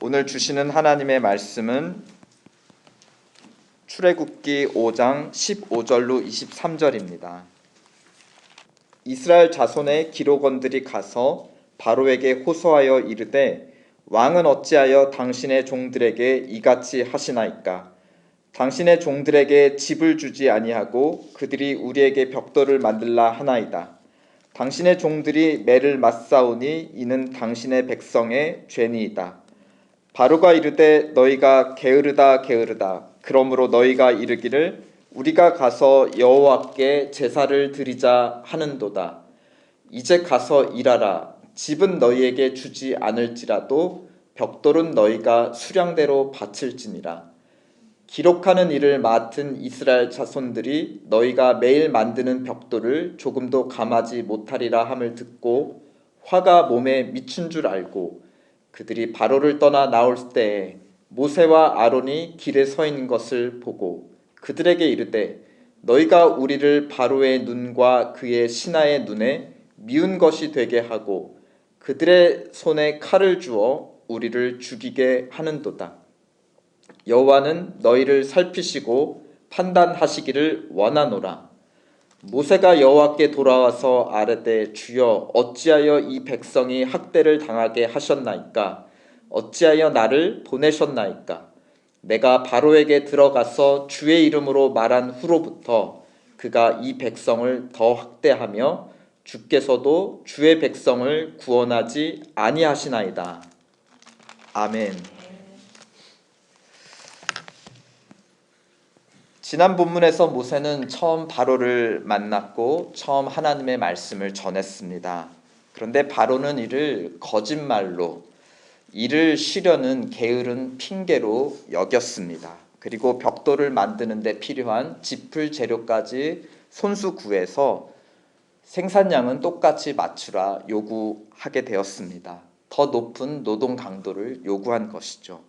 오늘 주시는 하나님의 말씀은 출애굽기 5장 15절로 23절입니다. 이스라엘 자손의 기록원들이 가서 바로에게 호소하여 이르되 왕은 어찌하여 당신의 종들에게 이같이 하시나이까 당신의 종들에게 집을 주지 아니하고 그들이 우리에게 벽돌을 만들라 하나이다. 당신의 종들이 매를 맞사오니 이는 당신의 백성의 죄니이다. 바로가 이르되 너희가 게으르다 게으르다. 그러므로 너희가 이르기를 우리가 가서 여호와께 제사를 드리자 하는도다. 이제 가서 일하라. 집은 너희에게 주지 않을지라도 벽돌은 너희가 수량대로 바칠지니라. 기록하는 일을 맡은 이스라엘 자손들이 너희가 매일 만드는 벽돌을 조금도 감하지 못하리라 함을 듣고 화가 몸에 미친 줄 알고 그들이 바로를 떠나 나올 때에 모세와 아론이 길에 서 있는 것을 보고 그들에게 이르되 너희가 우리를 바로의 눈과 그의 신하의 눈에 미운 것이 되게 하고 그들의 손에 칼을 주어 우리를 죽이게 하는도다. 여호와는 너희를 살피시고 판단하시기를 원하노라. 모세가 여호와께 돌아와서 아뢰되 주여 어찌하여 이 백성이 학대를 당하게 하셨나이까 어찌하여 나를 보내셨나이까 내가 바로에게 들어가서 주의 이름으로 말한 후로부터 그가 이 백성을 더 학대하며 주께서도 주의 백성을 구원하지 아니하시나이다. 아멘. 지난 본문에서 모세는 처음 바로를 만났고 처음 하나님의 말씀을 전했습니다. 그런데 바로는 이를 거짓말로 이를 쉬려는 게으른 핑계로 여겼습니다. 그리고 벽돌을 만드는 데 필요한 짚을 재료까지 손수 구해서 생산량은 똑같이 맞추라 요구하게 되었습니다. 더 높은 노동 강도를 요구한 것이죠.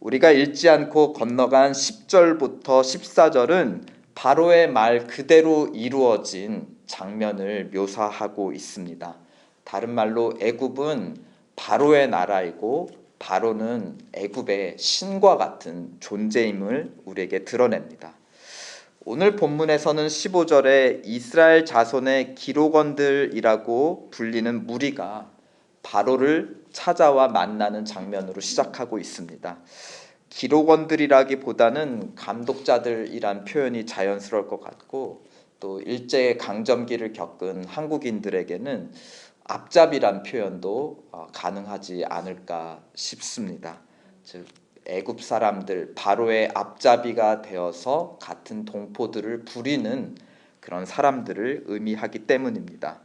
우리가 읽지 않고 건너간 10절부터 14절은 바로의 말 그대로 이루어진 장면을 묘사하고 있습니다. 다른 말로 애굽은 바로의 나라이고 바로는 애굽의 신과 같은 존재임을 우리에게 드러냅니다. 오늘 본문에서는 15절에 이스라엘 자손의 기록원들이라고 불리는 무리가 바로를 찾아와 만나는 장면으로 시작하고 있습니다. 기록원들이라기보다는 감독자들이란 표현이 자연스러울 것 같고 또 일제 강점기를 겪은 한국인들에게는 앞잡이란 표현도 어, 가능하지 않을까 싶습니다. 즉 애굽 사람들 바로의 앞잡이가 되어서 같은 동포들을 부리는 그런 사람들을 의미하기 때문입니다.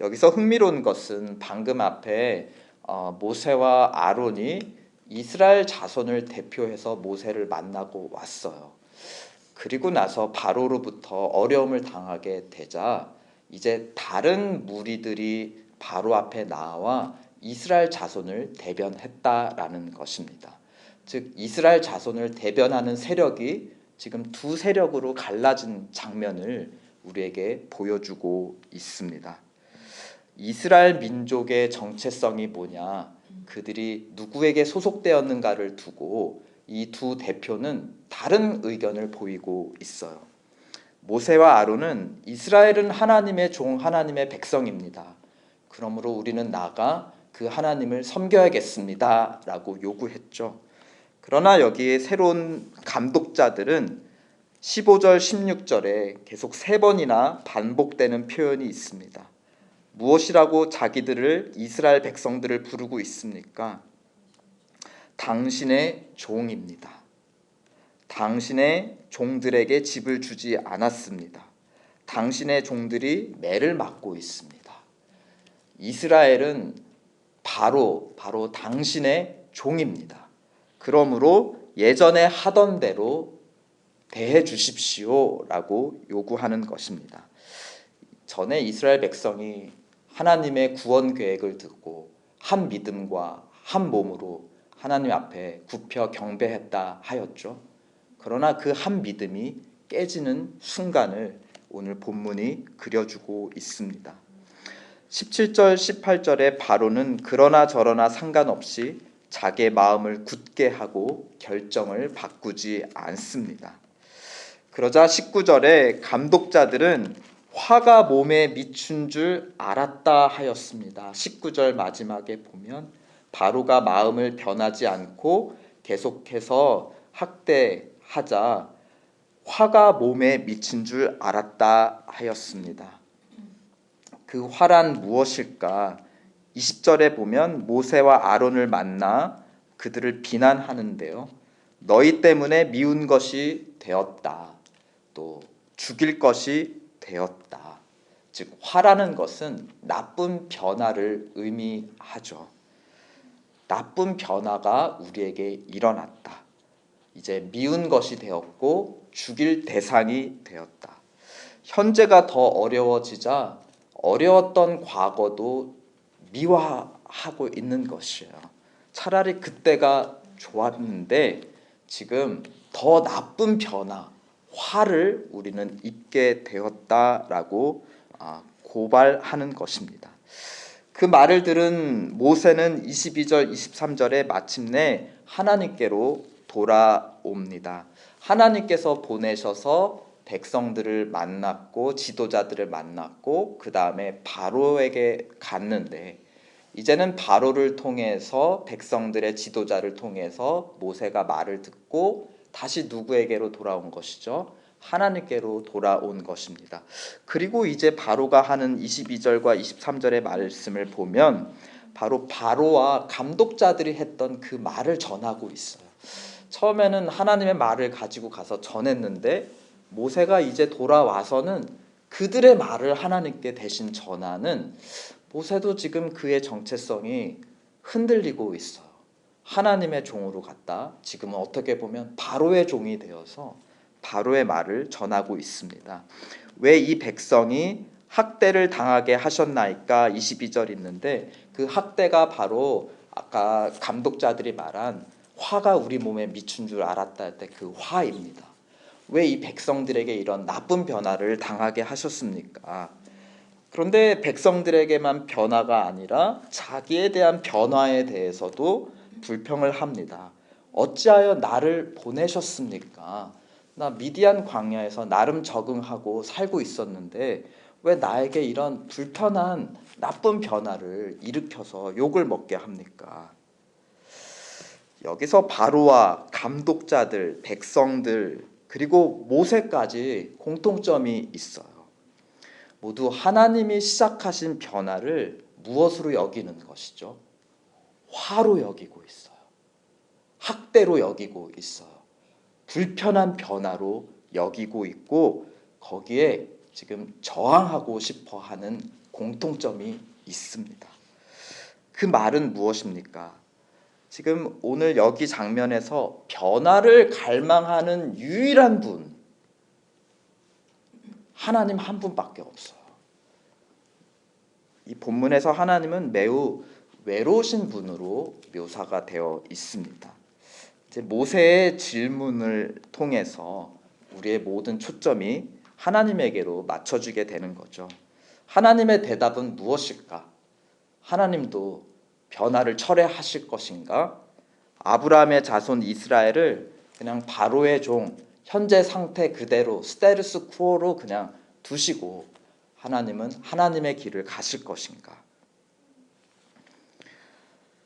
여기서 흥미로운 것은 방금 앞에 어, 모세와 아론이 이스라엘 자손을 대표해서 모세를 만나고 왔어요. 그리고 나서 바로로부터 어려움을 당하게 되자 이제 다른 무리들이 바로 앞에 나와 이스라엘 자손을 대변했다라는 것입니다. 즉 이스라엘 자손을 대변하는 세력이 지금 두 세력으로 갈라진 장면을 우리에게 보여주고 있습니다. 이스라엘 민족의 정체성이 뭐냐? 그들이 누구에게 소속되었는가를 두고 이 두 대표는 다른 의견을 보이고 있어요. 모세와 아론은 이스라엘은 하나님의 종, 하나님의 백성입니다. 그러므로 우리는 나가 그 하나님을 섬겨야겠습니다. 라고 요구했죠. 그러나 여기에 새로운 감독자들은 15절, 16절에 계속 세 번이나 반복되는 표현이 있습니다. 무엇이라고 자기들을 이스라엘 백성들을 부르고 있습니까? 당신의 종입니다. 당신의 종들에게 집을 주지 않았습니다. 당신의 종들이 매를 맞고 있습니다. 이스라엘은 바로 바로 당신의 종입니다. 그러므로 예전에 하던 대로 대해 주십시오라고 요구하는 것입니다. 전에 이스라엘 백성이 하나님의 구원 계획을 듣고 한 믿음과 한 몸으로 하나님 앞에 굽혀 경배했다 하였죠. 그러나 그 한 믿음이 깨지는 순간을 오늘 본문이 그려주고 있습니다. 17절 18절에 바로는 그러나 저러나 상관없이 자기의 마음을 굳게 하고 결정을 바꾸지 않습니다. 그러자 19절에 감독자들은 화가 몸에 미춘 줄 알았다 하였습니다. 19절 마지막에 보면 바로가 마음을 변하지 않고 계속해서 학대하자 화가 몸에 미친 줄 알았다 하였습니다. 그 화란 무엇일까? 20절에 보면 모세와 아론을 만나 그들을 비난하는데요. 너희 때문에 미운 것이 되었다. 또 죽일 것이 되었다. 즉 화라는 것은 나쁜 변화를 의미하죠. 나쁜 변화가 우리에게 일어났다. 이제 미운 것이 되었고 죽일 대상이 되었다. 현재가 더 어려워지자 어려웠던 과거도 미화하고 있는 것이에요. 차라리 그때가 좋았는데 지금 더 나쁜 변화, 화를 우리는 입게 되었다라고 아, 고발하는 것입니다. 그 말을 들은 모세는 22절, 23절에 마침내 하나님께로 돌아옵니다. 하나님께서 보내셔서 백성들을 만났고 지도자들을 만났고 그 다음에 바로에게 갔는데 이제는 바로를 통해서 백성들의 지도자를 통해서 모세가 말을 듣고 다시 누구에게로 돌아온 것이죠? 하나님께로 돌아온 것입니다. 그리고 이제 바로가 하는 22절과 23절의 말씀을 보면 바로 바로와 감독자들이 했던 그 말을 전하고 있어요. 처음에는 하나님의 말을 가지고 가서 전했는데 모세가 이제 돌아와서는 그들의 말을 하나님께 대신 전하는 모세도 지금 그의 정체성이 흔들리고 있어요. 하나님의 종으로 갔다. 지금은 어떻게 보면 바로의 종이 되어서 바로의 말을 전하고 있습니다. 왜 이 백성이 학대를 당하게 하셨나이까 22절 있는데 그 학대가 바로 아까 감독자들이 말한 화가 우리 몸에 미친 줄 알았다 할 때 그 화입니다. 왜 이 백성들에게 이런 나쁜 변화를 당하게 하셨습니까? 그런데 백성들에게만 변화가 아니라 자기에 대한 변화에 대해서도 불평을 합니다. 어찌하여 나를 보내셨습니까? 나 미디안 광야에서 나름 적응하고 살고 있었는데 왜 나에게 이런 불편한 나쁜 변화를 일으켜서 욕을 먹게 합니까? 여기서 바로와 감독자들, 백성들 그리고 모세까지 공통점이 있어요. 모두 하나님이 시작하신 변화를 무엇으로 여기는 것이죠? 화로 여기고 있어요. 학대로 여기고 있어요. 불편한 변화로 여기고 있고 거기에 지금 저항하고 싶어 하는 공통점이 있습니다. 그 말은 무엇입니까? 지금 오늘 여기 장면에서 변화를 갈망하는 유일한 분 하나님 한 분밖에 없어요. 이 본문에서 하나님은 매우 외로우신 분으로 묘사가 되어 있습니다. 이제 모세의 질문을 통해서 우리의 모든 초점이 하나님에게로 맞춰지게 되는 거죠. 하나님의 대답은 무엇일까? 하나님도 변화를 철회하실 것인가? 아브라함의 자손 이스라엘을 그냥 바로의 종 현재 상태 그대로 스테르스 쿠어로 그냥 두시고 하나님은 하나님의 길을 가실 것인가?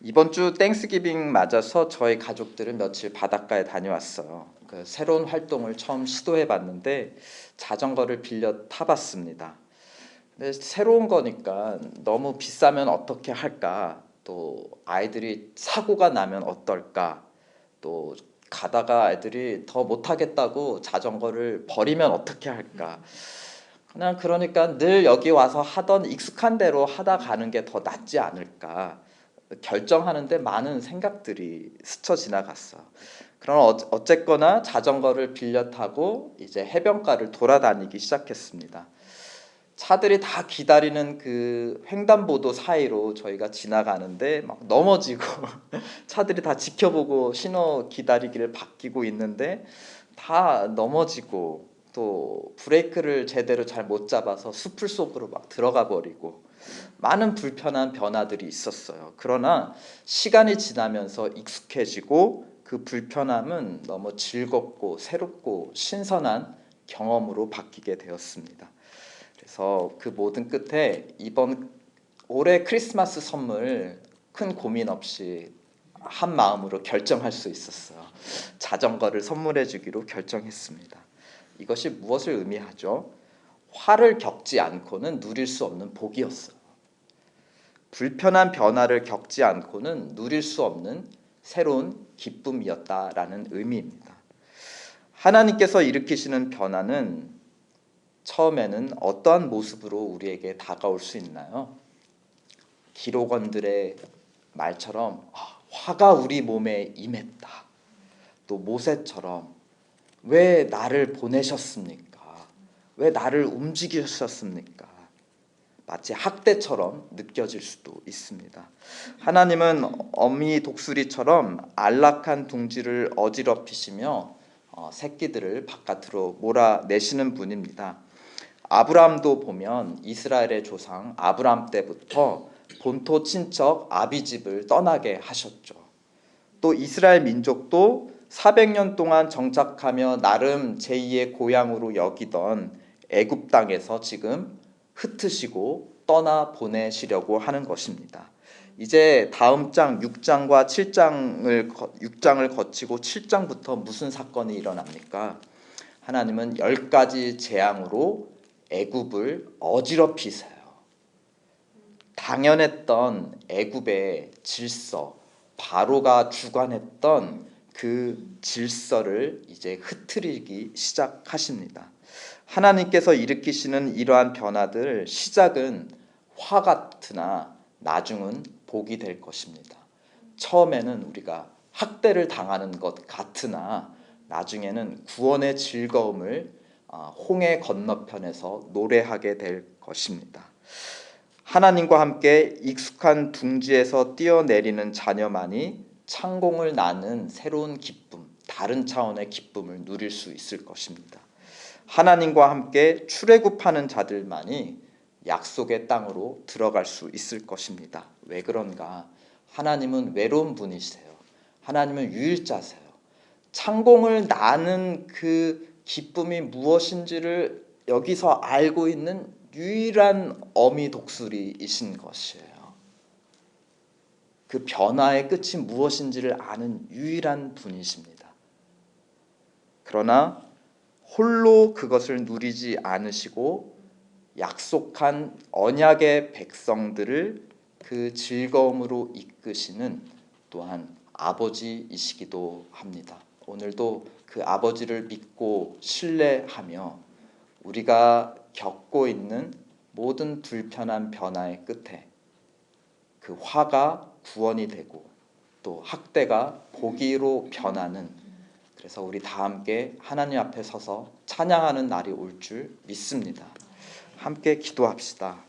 이번 주 땡스기빙 맞아서 저희 가족들은 며칠 바닷가에 다녀왔어요. 그 새로운 활동을 처음 시도해 봤는데 자전거를 빌려 타봤습니다. 근데 새로운 거니까 너무 비싸면 어떻게 할까? 또 아이들이 사고가 나면 어떨까? 또 가다가 애들이 더 못하겠다고 자전거를 버리면 어떻게 할까? 그냥 그러니까 늘 여기 와서 하던 익숙한 대로 하다 가는 게 더 낫지 않을까? 결정하는데 많은 생각들이 스쳐 지나갔어. 그럼 어쨌거나 자전거를 빌려 타고 이제 해변가를 돌아다니기 시작했습니다. 차들이 다 기다리는 그 횡단보도 사이로 저희가 지나가는데 막 넘어지고 차들이 다 지켜보고 신호 기다리기를 바뀌고 있는데 다 넘어지고 또 브레이크를 제대로 잘 못 잡아서 숲을 속으로 막 들어가 버리고 많은 불편한 변화들이 있었어요. 그러나 시간이 지나면서 익숙해지고 그 불편함은 너무 즐겁고 새롭고 신선한 경험으로 바뀌게 되었습니다. 그래서 그 모든 끝에 이번 올해 크리스마스 선물 큰 고민 없이 한 마음으로 결정할 수 있었어요. 자전거를 선물해 주기로 결정했습니다. 이것이 무엇을 의미하죠? 화를 겪지 않고는 누릴 수 없는 복이었어요. 불편한 변화를 겪지 않고는 누릴 수 없는 새로운 기쁨이었다라는 의미입니다. 하나님께서 일으키시는 변화는 처음에는 어떠한 모습으로 우리에게 다가올 수 있나요? 기록원들의 말처럼 아, 화가 우리 몸에 임했다. 또 모세처럼 왜 나를 보내셨습니까? 왜 나를 움직이셨습니까? 마치 학대처럼 느껴질 수도 있습니다. 하나님은 어미 독수리처럼 안락한 둥지를 어지럽히시며 어, 새끼들을 바깥으로 몰아내시는 분입니다. 아브라함도 보면 이스라엘의 조상 아브라함 때부터 본토 친척 아비 집을 떠나게 하셨죠. 또 이스라엘 민족도 400년 동안 정착하며 나름 제2의 고향으로 여기던 애굽 땅에서 지금 흩으시고 떠나 보내시려고 하는 것입니다. 이제 다음 장 6장과 7장을 6장을 거치고 7장부터 무슨 사건이 일어납니까? 하나님은 열 가지 재앙으로 애굽을 어지럽히세요. 당연했던 애굽의 질서, 바로가 주관했던 그 질서를 이제 흐트리기 시작하십니다. 하나님께서 일으키시는 이러한 변화들 시작은 화 같으나 나중은 복이 될 것입니다. 처음에는 우리가 학대를 당하는 것 같으나 나중에는 구원의 즐거움을 아, 홍해 건너편에서 노래하게 될 것입니다. 하나님과 함께 익숙한 둥지에서 뛰어내리는 자녀만이 창공을 나는 새로운 기쁨, 다른 차원의 기쁨을 누릴 수 있을 것입니다. 하나님과 함께 출애굽하는 자들만이 약속의 땅으로 들어갈 수 있을 것입니다. 왜 그런가? 하나님은 외로운 분이세요. 하나님은 유일자세요. 창공을 나는 그 기쁨이 무엇인지를 여기서 알고 있는 유일한 어미 독수리이신 것이에요. 그 변화의 끝이 무엇인지를 아는 유일한 분이십니다. 그러나 홀로 그것을 누리지 않으시고 약속한 언약의 백성들을 그 즐거움으로 이끄시는 또한 아버지이시기도 합니다. 오늘도 그 아버지를 믿고 신뢰하며 우리가 겪고 있는 모든 불편한 변화의 끝에 그 화가 구원이 되고 또 학대가 복이로 변하는 그래서 우리 다 함께 하나님 앞에 서서 찬양하는 날이 올 줄 믿습니다. 함께 기도합시다.